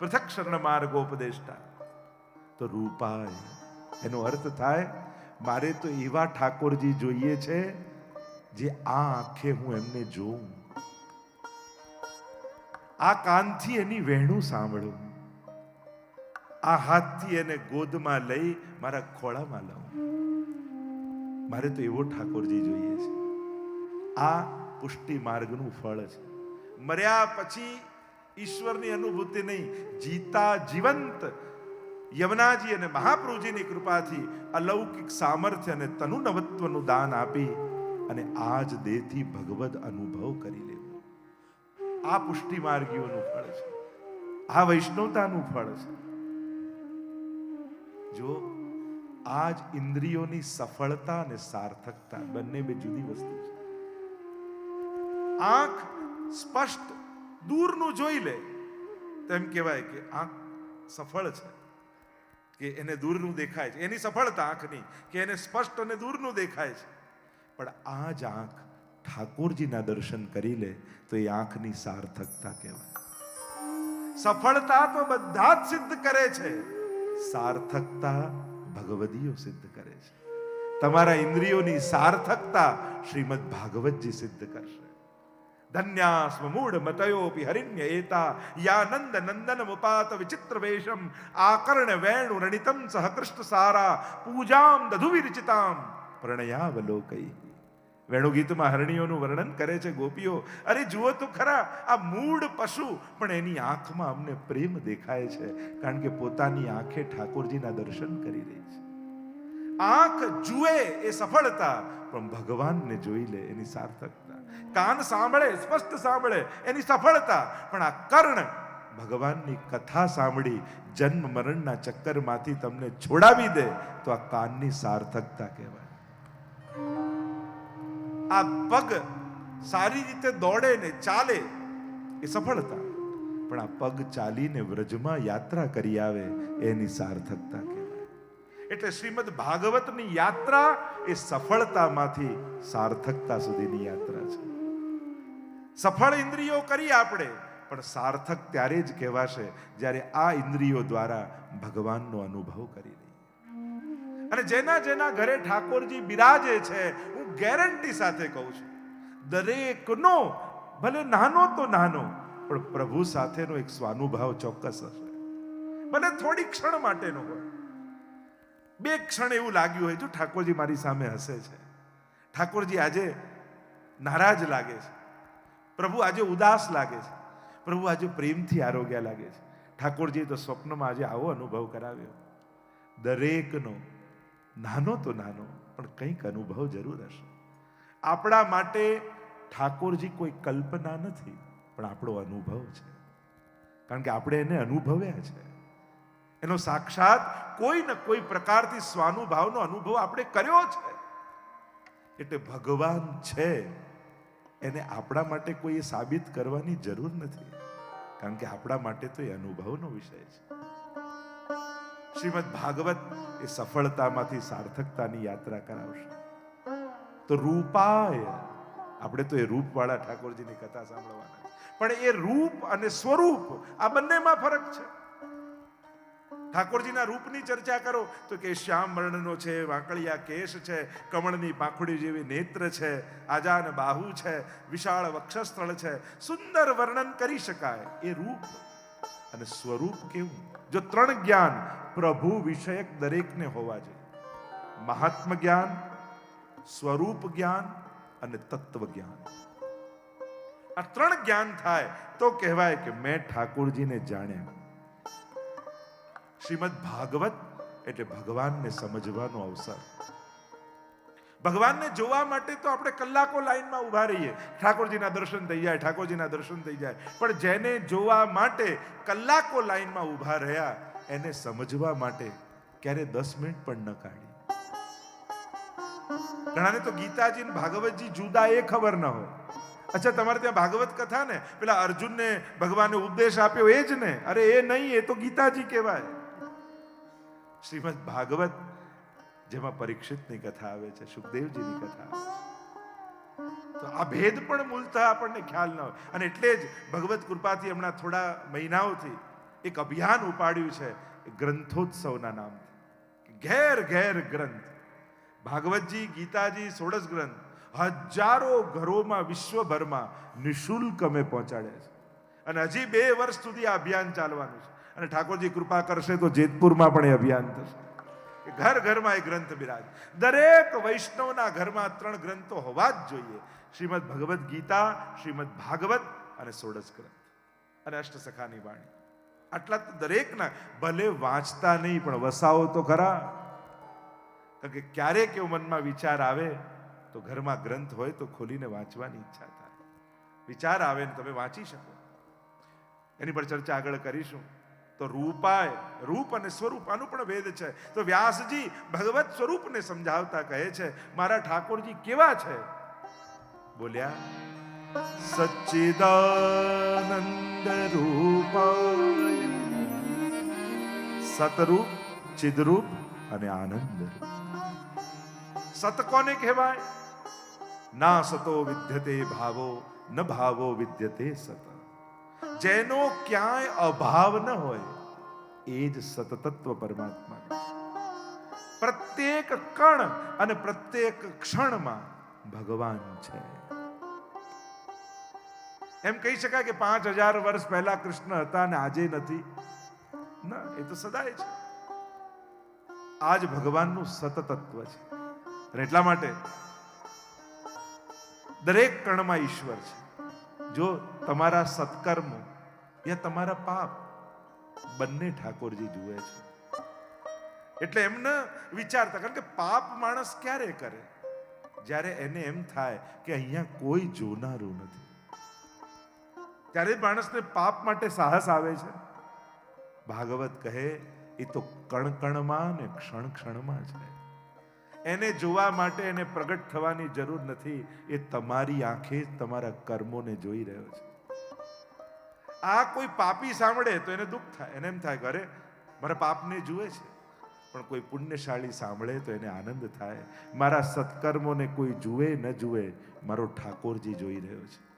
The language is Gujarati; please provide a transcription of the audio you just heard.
પૃથક શરણ માર્ગોપદેષ્ટા. તો રૂપાય, એનો અર્થ થાય, મારે તો એવા ઠાકોરજી જોઈએ છે, જે આ આંખે હું એમને જોઉં. આ કાનથી એની વહેણું સાંભળું. આ હાથથી એને ગોદમાં લઈ મારા ખોળામાં લઉં. મારે તો એવો ઠાકોરજી જોઈએ છે. આ પુષ્ટિ માર્ગનું ફળ છે. મર્યા પછી ઈશ્વરની અનુભૂતિ નહીં. જીતા જીવંત. યમનાજી અને મહાપ્રભુજીની કૃપાથી અલૌકિક સામર્થ્ય અને તનુનવત્વનું દાન આપી અને આ જ દેહથી ભગવદ અનુભવ કરી લેવો. આ પુષ્ટિ માર્ગીઓનું ફળ છે. આ વૈષ્ણવતાનું ફળ છે. જો આ જ ઇન્દ્રિયોની સફળતા અને સાર્થકતા બંને બે જુદી વસ્તુ છે. આંખ સ્પષ્ટ દૂરનું જોઈ લે. તેમ કહેવાય કે આંખ સફળ છે, કે એને દૂરનું દેખાય છે. એની સફળતા આંખની, કે એને સ્પષ્ટ અને દૂરનું દેખાય છે. પણ આ જ આંખ ઠાકોરજીના દર્શન કરી લે, તો એ આંખની સાર્થકતા કહેવાય. સફળતા તો બધા જ સિદ્ધ કરે છે. સાર્થકતા ભગવદીઓ સિદ્ધ કરે છે. તમારા ઇન્દ્રિયોની સાર્થકતા શ્રીમદ ભાગવતજી સિદ્ધ કરશે. ધન્યાસ્મ મૂઢ મતયોપી હરિણ્ય એતા યાનંદ નંદન મુપાત વિચિત્ર વેશમ આકર્ણ વેણુ રણિતમ સહ કૃષ્ણ સારા પૂજામ દધુ વિરચિતામ પ્રણયાવલોકઈ વેણુ ગીતમાં હરણીઓનું વર્ણન કરે છે ગોપીઓ અરે જુઓ તો ખરા આ મૂળ પશુ પણ એની આંખમાં અમને પ્રેમ દેખાય છે કારણ કે પોતાની આંખે ઠાકોરજીના દર્શન કરી રહી છે આંખ જુએ એ સફળતા પણ ભગવાનને જોઈ લે એની સાર્થકતા કાન સાંભળે, સ્પષ્ટ સાંભળે, એની સફળતા. પણ આ કર્ણ ભગવાનની કથા સાંભળી જન્મ મરણના ચક્કરમાંથી તમને છોડાવી દે, તો આ કાનની સાર્થકતા કહેવાય. આ પગ સારી રીતે દોડે ને ચાલે એ સફળતા. પણ આ પગ ચાલીને વ્રજમાં યાત્રા કરી આવે, એની સાર્થકતા કહેવાય. એટલે શ્રીમદ ભાગવતની યાત્રા એ સફળતામાંથી સાર્થકતા સુધીની યાત્રા છે. સફળ ઇન્દ્રિયો કરી આપણે, પણ સાર્થક ત્યારે જ કહેવાશે જ્યારે આ ઇન્દ્રિયો દ્વારા ભગવાનનો અનુભવ કરી અને જેના જેના ઘરે ઠાકોરજી બિરાજે છે, હું ગેરંટી સાથે કહું છું, દરેકનો, ભલે નાનો તો નાનો, પણ પ્રભુ સાથેનો એક સ્વાનુભાવ ચોક્કસ હશે. ભલે થોડી ક્ષણ માટેનો હોય. બે ક્ષણ એવું લાગ્યું હોય જો ઠાકોરજી મારી સામે હસે છે. ઠાકોરજી આજે નારાજ લાગે છે. પ્રભુ આજે ઉદાસ લાગે છે. પ્રભુ આજે પ્રેમથી આરોગ્ય લાગે છે. ઠાકોરજીએ તો સ્વપ્નમાં આજે આવો અનુભવ કરાવ્યો. દરેકનો, નાનો તો નાનો, પણ કંઈક અનુભવ જરૂર હશે. આપણા માટે ઠાકોરજી કોઈ કલ્પના નથી, પણ આપણો અનુભવ છે. કારણ કે આપણે એને અનુભવ્યા છે. એનો સાક્ષાત કોઈ ને કોઈ પ્રકારથી સ્વાનુભાવનો અનુભવ આપણે કર્યો છે. એટલે ભગવાન છે, એને આપણા માટે કોઈ સાબિત કરવાની જરૂર નથી. કારણ કે આપણા માટે તો એ અનુભવનો વિષય છે. શ્રીમદ ભાગવત એ સફળતામાંથી સાર્થકતાની યાત્રા કરાવશે. તો રૂપાય, આપણે તો એ રૂપવાળા ઠાકોરજીની કથા સાંભળવાના પણ એ રૂપ અને સ્વરૂપ આ બંનેમાં ફરક છે. ઠાકોરજીના રૂપની ચર્ચા કરો તો કે શ્યામ વર્ણનો છે, વાંકળિયા કેશ છે, કમળની પાંખડી જેવી નેત્ર છે, આજાન બાહુ છે, વિશાળ વક્ષસ્થળ છે. સુંદર વર્ણન કરી શકાય એ રૂપ અને સ્વરૂપ કેવું? જો ત્રણ જ્ઞાન પ્રભુ વિષયક દરેકને હોવા જોઈએ. મહાત્મ જ્ઞાન, સ્વરૂપ જ્ઞાન અને તત્વ જ્ઞાન. આ ત્રણ જ્ઞાન થાય તો કહેવાય કે મેં ઠાકોરજીને જાણ્યા. શ્રીમદ ભાગવત એટલે ભગવાનને સમજવાનો અવસર. ભગવાનને જોવા માટે તો આપણે કલાકો લાઈનમાં ઊભા રહીએ. ઠાકોરજીના દર્શન થઈ જાય, ઠાકોરજીના દર્શન થઈ જાય. પણ જેને જોવા માટે કલાકો લાઈનમાં ઊભા રહ્યા, એને સમજવા માટે ક્યારે દસ મિનિટ પણ ન કાઢી. ઘણાને તો ગીતાજી ને ભાગવતજી જુદા એ ખબર ન હોય. અચ્છા, તમારે ત્યાં ભાગવત કથા ને? પેલા અર્જુનને ભગવાને ઉપદેશ આપ્યો એ જ ને? અરે એ નહીં, એ તો ગીતાજી કહેવાય. શ્રીમદ ભાગવત, જેમાં પરીક્ષિતની કથા આવે છે, સુખદેવજીની કથા આવે. તો આ ભેદ પણ મૂલતા આપણને ખ્યાલ ન હોય. અને એટલે જ ભગવત કૃપાથી હમણાં થોડા મહિનાઓથી એક અભિયાન ઉપાડ્યું છે, ગ્રંથોત્સવના નામથી. ઘેર ઘેર ગ્રંથ. ભાગવતજી, ગીતાજી, સોળસ ગ્રંથ. હજારો ઘરોમાં વિશ્વભરમાં નિઃશુલ્ક અમે પહોંચાડ્યા છે. અને હજી બે વર્ષ સુધી આ અભિયાન ચાલવાનું છે. અને ઠાકોરજી કૃપા કરશે તો જેતપુરમાં પણ એ અભિયાન થશે. ઘર ઘરમાં એ ગ્રંથ બિરાજ. દરેક વૈષ્ણવના ઘરમાં ત્રણ ગ્રંથો હોવા જ જોઈએ. શ્રીમદ ભગવદ્ ગીતા, શ્રીમદ ભાગવત અને સોડસ ગ્રંથ. અને અષ્ટસખાની વાણી. આટલા તો દરેકના, ભલે વાંચતા નહીં, પણ વસાવો તો ખરા. કારણ કે ક્યારેક એવો મનમાં વિચાર આવે, તો ઘરમાં ગ્રંથ હોય તો ખોલીને વાંચવાની ઈચ્છા થાય. વિચાર આવે ને તમે વાંચી શકો. એની પર ચર્ચા આગળ કરીશું. તો રૂપાય, રૂપ અને સ્વરૂપ આનું પણ ભેદ છે. તો વ્યાસજી ભગવત સ્વરૂપને સમજાવતા કહે છે, મારા ઠાકોરજી કેવા છે? બોલ્યા, સચ્ચિદાનંદ રૂપ સતરૂપ, ચિદરૂપ અને આનંદ સત કોને કહેવાય? ના સતો વિદ્યતે ભાવો, ન ભાવો વિદ્યતે સત. જેનો ક્યાંય અભાવ ન હોય, એ જ સતતત્વ પરમાત્મા પ્રત્યેક કણ અને પ્રત્યેક ક્ષણમાં ભગવાન છે. એમ કહી શકાય કે પાંચ હજાર વર્ષ પહેલા કૃષ્ણ હતા અને આજે નથી. ના, એ તો સદાય છે. આજ ભગવાનનું સતતત્વ છે. એટલા માટે દરેક કણમાં ઈશ્વર છે. જો તમારા સત્કર્મો યા તમારા પાપ બંને ઠાકોરજી જુએ છે. એટલે એમને વિચારતા, કારણ કે પાપ માણસ ક્યારે કરે? જ્યારે એને એમ થાય કે અહીંયા કોઈ જોનારું નથી. ત્યારે માણસને પાપ માટે સાહસ આવે છે. ભાગવત કહે, એ તો કણકણમાં ને ક્ષણ ક્ષણમાં છે એને જોવા માટે એને પ્રગટ થવાની જરૂર નથી. એ તમારી આંખે જ તમારા કર્મોને જોઈ રહ્યો છે. આ કોઈ પાપી સાંભળે તો એને દુઃખ થાય. એને એમ થાય ઘરે મારા પાપને જુએ છે. પણ કોઈ પુણ્યશાળી સાંભળે તો એને આનંદ થાય. મારા સત્કર્મોને કોઈ જુએ ન જુએ, મારો ઠાકોરજી જોઈ રહ્યો છે.